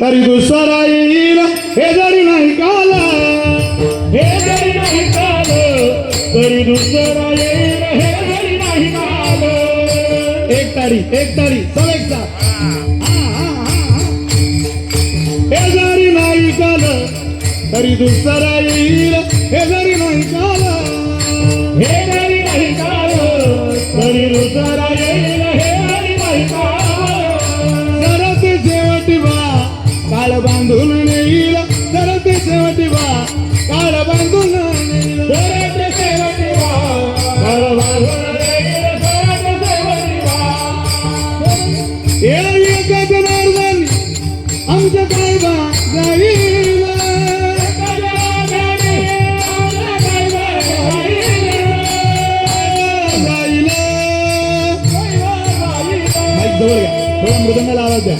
तरी दुसरा येईल. हे जरी नाही काल हे जरी नाही काल तरी दुसरा येईल. हे जरी नाही काल. एक तारी एक तारी सब एक हे जरी नाही काल तरी दुसरा येईल. हे जरी नाही काल हे जरी नाही काल तरी दुसरा येईल. काळ बांधून नेईल. जरा ते शेवटी बा काळ बांधून नेईल. स्वराज्य सेवकी वा, घरबांधून येईल स्वराज्य सेवकी वा. एकच मार्गाने आमचं काय बा जाईल जाईल माईक जवळ घ्या थोडा मृदंगाला आवाज द्या.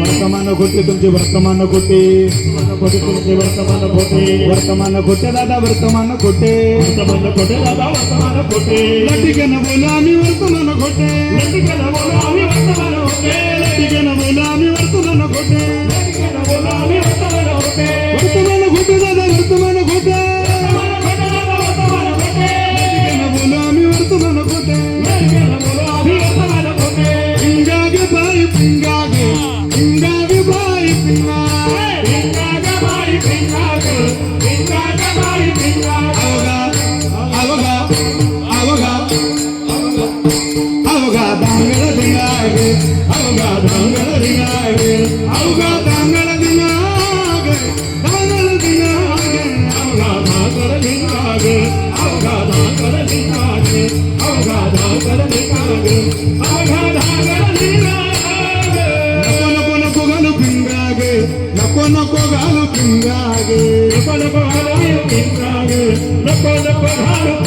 वर्तमान खोटे तुमचे वर्तमान खोटे तुमचे वर्तमान खोटे वर्तमान खोटे दादा वर्तमान खोटे वर्तमान खोटे दादा वर्तमान खोटे लटिकेनं बोला आम्ही वर्तमान खोटे लटिकेनं बोला आम्ही वर्तमान होते लटिकेनं बोला आम्ही பின்னாது பின்னாது பாய் பின்னாது பின்னாத பாய் பின்னாது பின்னாத பாய் பின்னாது அவக அவக அவக தாங்களதினாகு அவக தாங்களதினாகு அவக தாங்களதினாகு தாங்களதினாகு அவக தாங்களதினாகு அவக தாங்களதினாகு அவக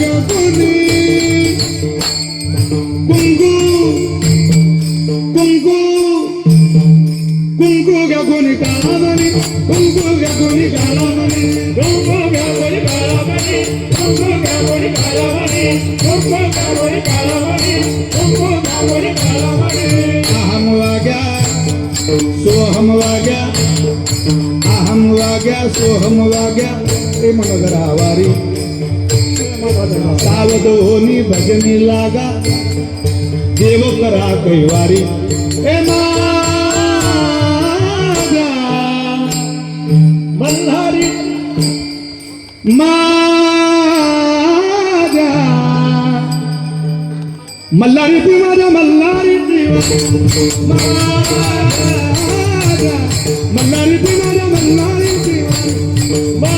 जगने कुंगू कुंगू सोहम वाग्या अहम वाग्या सोहम वाग्या सावधानी भजनी लागा। देव करा कई वारी। ए मल्हारी माजा। मल्हारी की माजा मल्हारी की माजा मल्हारी की माजा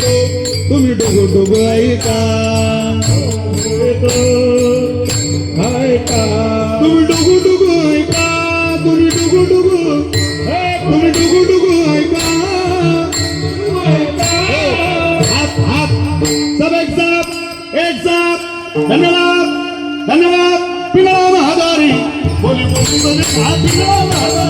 तो तुम्ही डुगू डुगू ऐका तुम्ही डुगू डुगू ऐका तुम्ही डुगू डुगू तुम्ही डुगू डुगू ऐका हात हात सब एक साथ एक साथ धन्यवाद धन्यवाद Happy Ramadan.